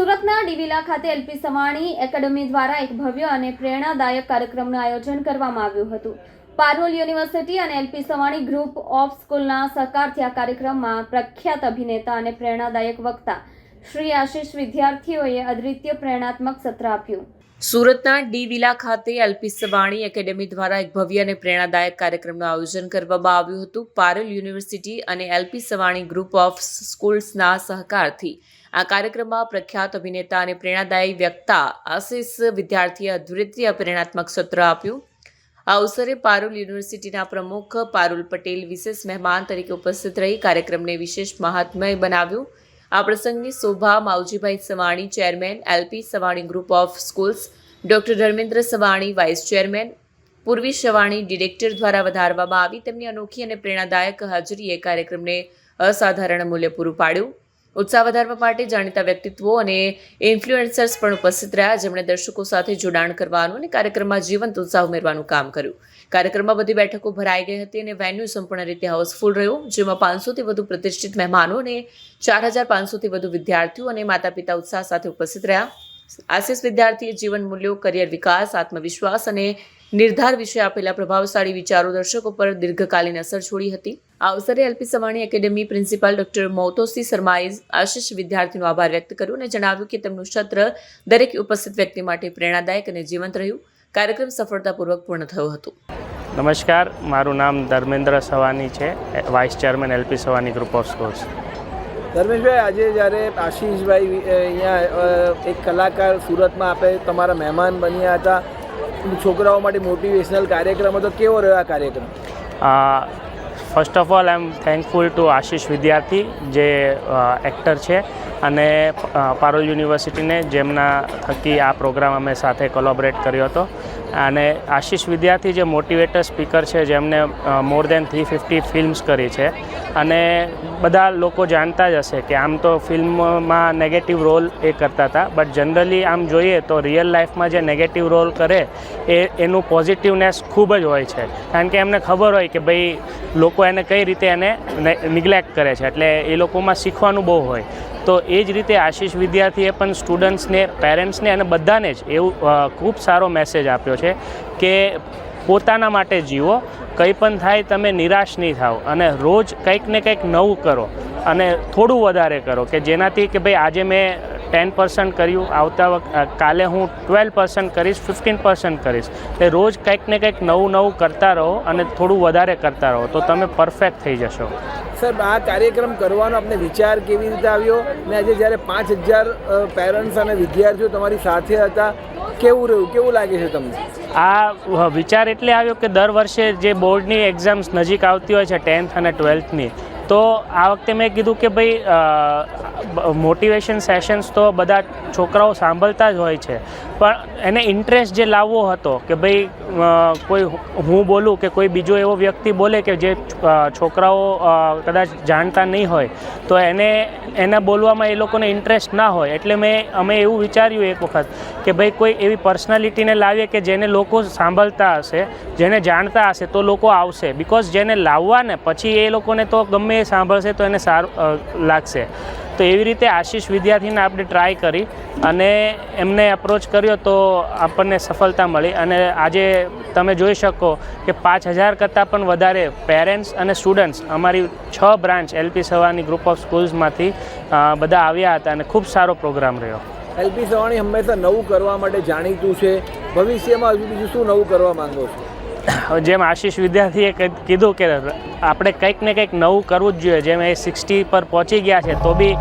સુરતના ડીવીલા ખાતે L P Savani academy દ્વારા એક ભવ્ય અને પ્રેરણાદાયક કાર્યક્રમનું આયોજન કરવામાં આવ્યું હતું. પારોલ યુનિવર્સિટી અને L P Savani group of સ્કૂલના સહકારથી આ કાર્યક્રમમાં પ્રખ્યાત અભિનેતા અને પ્રેરણાદાયક વક્તા શ્રી આશીષ વિદ્યાર્થીઓએ અદ્વિતીય પ્રેરણાત્મક સત્ર આપ્યું. સુરતના ડી વિલા ખાતે એલપી સવાણી એકેડેમી દ્વારા એક ભવ્ય અને પ્રેરણાદાયક કાર્યક્રમનું આયોજન કરવામાં આવ્યું હતું. પારેલ યુનિવર્સિટી અને એલપી સવાણી ગ્રુપ ઓફ સ્કૂલ્સના સહકારથી આ કાર્યક્રમમાં પ્રખ્યાત અભિનેતા અને પ્રેરણાદાયી વ્યક્તા આશિષ વિદ્યાર્થીએ અદ્વિતીય પ્રેરણાત્મક સત્ર આપ્યું. આ અવસરે પારુલ યુનિવર્સિટીના પ્રમુખ પારુલ પટેલ વિશેષ મહેમાન તરીકે ઉપસ્થિત રહી કાર્યક્રમને વિશેષ મહાત્મય બનાવ્યું. આ પ્રસંગની શોભા Mavjibhai Savani, chairman LP Savani group of schools, doctor Dharmendra Savani, vice chairman, Purvi Savani director દ્વારા વધારવામાં આવી. તેમની અનોખી અને પ્રેરણાદાયક હાજરીએ કાર્યક્રમને અસાધારણ મૂલ્ય પૂરું પાડ્યું. ઉત્સાહ વધારવા માટે જાણીતા વ્યક્તિત્વો અને ઇન્ફ્લુએન્સર્સ પણ ઉપસ્થિત રહ્યા. જેમણે દર્શકો સાથે જોડાણ કરવાનું અને કાર્યક્રમમાં જીવંત ઉત્સાહ ઉમેરવાનું કામ કર્યું. કાર્યક્રમમાં બધી બેઠકો ભરાઈ ગઈ હતી અને વેન્યુ સંપૂર્ણ રીતે હાઉસફુલ રહ્યું, જેમાં પાંચસોથી વધુ પ્રતિષ્ઠિત મહેમાનો અને ચાર હજાર પાંચસોથી વધુ વિદ્યાર્થીઓ અને માતા પિતા ઉત્સાહ સાથે ઉપસ્થિત રહ્યા. આશિષ વિદ્યાર્થીએ જીવન મૂલ્યો કરિયર વિકાસ, આત્મવિશ્વાસ અને નિર્ધાર વિશે આપેલા પ્રભાવશાળી વિચારો દર્શકો પર દીર્ઘકાલીન અસર છોડી હતી. આ અવસરે LP Savani academy principal doctor મૌતોસી શર્માએ આશિષ વિદ્યાર્થીનો આભાર વ્યક્ત કર્યો અને જણાવ્યું કે તેમનું સત્ર દરેક ઉપસ્થિત વ્યક્તિ માટે પ્રેરણાદાયક અને જીવંત રહ્યું. કાર્યક્રમ સફળતાપૂર્વક પૂર્ણ થયો હતો. નમસ્કાર મારું નામ ધર્મેન્દ્ર સવાની છે vice chairman LP Savani group of schools. Dharmeshbhai આજે જ્યારે આશીષભાઈ અહીંયા એક કલાકાર સુરતમાં આપણે તમારા મહેમાન બન્યા હતા છોકરાઓ માટે મોટિવેશનલ કાર્યક્રમ હતો કેવો રહ્યો આ કાર્યક્રમ? First of all I am thankful to Ashish Vidyarthi જે એક્ટર છે, અને પારોલ યુનિવર્સિટીને જેમના થકી આ પ્રોગ્રામ અમે સાથે કોલોબરેટ કર્યો હતો. અને આશિષ વિદ્યાર્થી જે મોટિવેટર સ્પીકર છે, જેમને more than three fifty films કરી છે. અને બધા લોકો જાણતા જ હશે કે આમ તો ફિલ્મમાં નેગેટિવ રોલ એ કરતા હતા બટ જનરલી આમ જોઈએ તો રિયલ લાઈફમાં જે નેગેટિવ રોલ કરે, એ, એનું પોઝિટિવનેસ ખૂબ જ હોય છે. કારણ કે એમને ખબર હોય કે ભાઈ લોકો એને કઈ રીતે એને નિગ્લેક્ટ કરે છે. એટલે એ લોકોમાં શીખવાનું બહુ હોય. તો એ જ રીતે આશીષ વિદ્યાર્થીએ પણ સ્ટુડન્ટ્સને, પેરેન્ટ્સને અને બધાને જ એવું ખૂબ સારો મેસેજ આપ્યો છે કે પોતાના માટે જીવો, કંઈ પણ થાય તમે નિરાશ નહીં થાઓ અને રોજ કંઈક ને કંઈક નવું કરો અને થોડું વધારે કરો કે જેનાથી કે ભાઈ આજે મેં ટેન પર્સન્ટ કર્યું આવતા વખત કાલે હું ટ્વેલ્વ પર્સન્ટ કરીશ ફિફ્ટીન પર્સન્ટ કરીશ. એટલે રોજ કંઈક ને કંઈક નવું નવું કરતા રહો અને થોડું વધારે કરતા રહો તો તમે પરફેક્ટ થઈ જશો. સર આ કાર્યક્રમ કરવાનો આપને વિચાર કેવી રીતે આવ્યો? ને આજે જ્યારે પાંચ હજાર પેરેન્ટ્સ અને વિદ્યાર્થીઓ તમારી સાથે હતા કેવું રહ્યું? કેવું લાગે છે તમને? આ વિચાર એટલે આવ્યો કે દર વર્ષે જે બોર્ડની એક્ઝામ્સ નજીક આવતી હોય છે ટેન્થ અને ટ્વેલ્થની તો આ વખતે મેં કીધું કે ભાઈ મોટિવેશન સેશન્સ તો બધા છોકરાઓ સાંભળતા જ હોય છે. પણ એને ઇન્ટરેસ્ટ જે લાવવો હતો કે ભાઈ કોઈ હું બોલું કે કોઈ બીજો એવો વ્યક્તિ બોલે કે જે છોકરાઓ કદાચ જાણતા નહીં હોય, તો એને એને બોલવામાં એ લોકોને ઇન્ટરેસ્ટ ના હોય. એટલે મેં, અમે એવું વિચાર્યું એક વખત કે ભાઈ, કોઈ એવી પર્સનાલિટીને લાવીએ કે જેને લોકો સાંભળતા હશે, જેને જાણતા હશે, તો લોકો આવશે. બિકોઝ જેને લાવવા ને પછી એ લોકોને તો ગમે એ સાંભળશે, તો એને સારું લાગશે. તો એવી રીતે આશીષ વિદ્યાર્થીને આપણે ટ્રાય કરી અને એમને અપ્રોચ કર્યો તો આપણને સફળતા મળી અને આજે તમે જોઈ શકો કે પાંચ હજાર કરતાં પણ વધારે પેરેન્ટ્સ અને સ્ટુડન્ટ્સ અમારી છ branch LP Savani group of સ્કૂલ્સમાંથી બધા આવ્યા હતા અને ખૂબ સારો પ્રોગ્રામ રહ્યો. એલપી સવાણી હંમેશા નવું કરવા માટે જાણીતું છે. ભવિષ્યમાં હજુ બીજું શું નવું કરવા માંગો છો? જેમ આશીષ વિદ્યાર્થીએ કીધું કે આપણે કંઈક ને કંઈક નવું કરવું જ જોઈએ. જેમ એ સિક્સટી પર પહોંચી ગયા છે, તો બી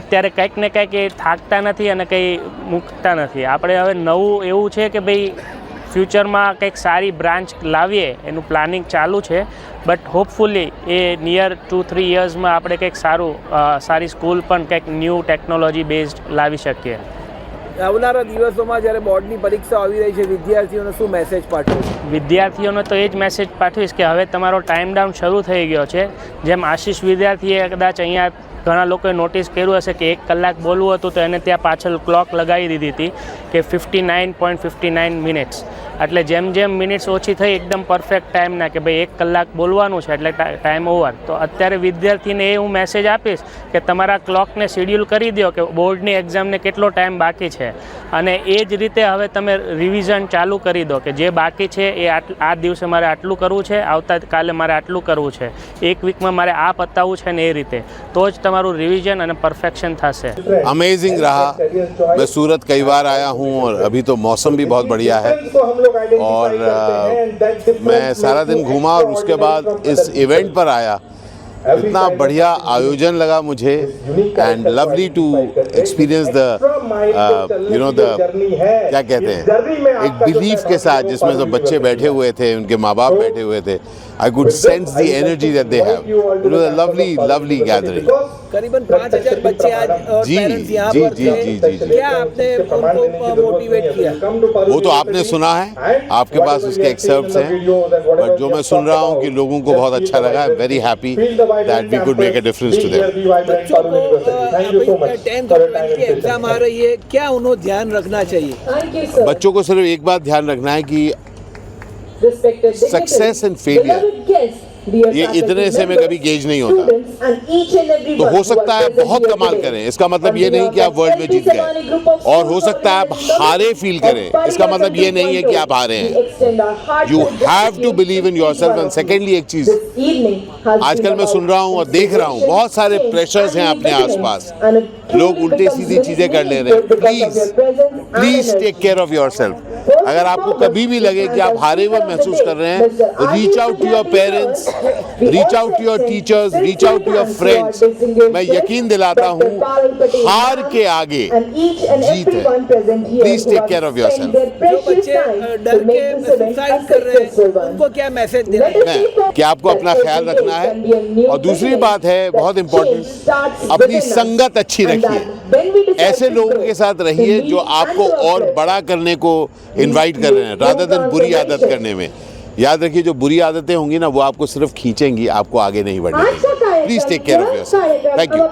અત્યારે કંઈક ને કંઈક એ થાકતા નથી અને કંઈ મૂકતા નથી. આપણે હવે નવું એવું છે કે ભાઈ ફ્યુચરમાં કંઈક સારી બ્રાન્ચ લાવીએ, એનું પ્લાનિંગ ચાલુ છે. But hopefully a near two three યર્સમાં આપણે કંઈક સારું સારી સ્કૂલ પણ કંઈક ન્યૂ ટેકનોલોજી બેઝડ લાવી શકીએ. આવનારા દિવસોમાં જ્યારે બોર્ડની પરીક્ષા આવી રહી છે, વિદ્યાર્થીઓને શું મેસેજ પાઠવો વિદ્યાર્થીઓને તો એ જ મેસેજ પાઠવીશ કે હવે તમારો ટાઈમ ડાઉન શરૂ થઈ ગયો છે. જેમ આશીષ વિદ્યાર્થીએ કદાચ અહીંયા ઘણા લોકોએ નોટિસ કર્યું હશે કે એક કલાક બોલવું હતું તો એને ત્યાં પાછળ ક્લોક લગાવી દીધી હતી કે fifty nine point fifty nine minutes એટલે જેમ જેમ મિનિટ્સ ઓછી થઈ એકદમ પરફેક્ટ ટાઈમ ના કે ભાઈ એક કલાક બોલવાનું છે એટલે ટાઈમ ઓવર તો અત્યારે વિદ્યાર્થીને એ હું મેસેજ આપીશ કે તમારા ક્લોકને શેડ્યુલ કરી દો કે બોર્ડની એક્ઝામને કેટલો ટાઈમ બાકી છે. અને એ જ રીતે હવે તમે રિવિઝન ચાલુ કરી દો કે જે બાકી છે એ આ દિવસે મારે આટલું કરવું છે આવતા કાલે મારે આટલું કરવું છે. એક વીકમાં મારે આ પતાવવું છે ને એ રીતે. તો જ તમારું રિવિઝન અને પરફેક્શન થશે. અમેઝિંગ રહા મેં સુરત કઈ વાર આયા હું અભી તો મોસમ ભી બહુ બઢિયા હે और मैं सारा दिन घूमा और उसके बाद इस इवेंट पर आया। इतना बढ़िया आयोजन लगा मुझे and lovely to experience the you know the क्या कहते हैं? एक बिलीफ के साथ जिसमें सब बच्चे बैठे हुए थे उनके माँ बाप बैठे हुए थे। I could sense the energy that they have it was a lovely lovely gathering करीबन पाँच हज़ार बच्चे आज और जी, पेरेंट्स यहाँ जी, पर जी, थे। जी, जी, जी। क्या आपने उनको मोटिवेट किया? वो तो आपने सुना है। आपके पास उसके एक्सर्प्ट हैं। बट जो मैं सुन रहा हूँ कि लोगों को बहुत अच्छा लगा है very happy that we could make a difference to them बच्चों को अभी टेंथ और ट्वेल्थ की एग्ज़ाम आ रही है। क्या उन्हें ध्यान रखना चाहिए? बच्चों को सिर्फ़ एक बात ध्यान रखना है कि सक्सेस एंड फेलियर ये इतने से में कभी गेज नहीं होता। तो हो सकता है बहुत कमाल करें। इसका मतलब ये नहीं कि आप वर्ल्ड में जीत गए। और हो सकता है आप हारे फील करें। इसका मतलब ये नहीं है कि आप हारे हैं। You have to believe in yourself and secondly एक चीज़ आजकल मैं सुन रहा हूँ और देख रहा हूँ बहुत सारे प्रेशर्स हैं अपने आसपास। लोग उल्टे सीधी चीज़ें कर ले रहे हैं। Please please take care of yourself अगर आपको कभी भी लगे कि आप हारे हुए महसूस कर रहे हैं reach out to your parents reach out to your teachers reach out to your friends मैं यकीन दिलाता हूँ हार के आगे जीत है। Please take care of yourself जो बच्चे डर के सुसाइड कर रहे क्या मैसेज देना मैं कि आपको अपना ख्याल रखना है। और दूसरी बात है बहुत इंपॉर्टेंट अपनी संगत अच्छी रखिए। ऐसे लोगों के साथ रहिए जो आपको और बड़ा करने को इनवाइट कर रहे हैं रादर देन बुरी आदत करने में याद रखिए जो बुरी आदतें होंगी ना वो आपको सिर्फ खींचेंगी आपको आगे नहीं बढ़ने देंगी please take care of your thank you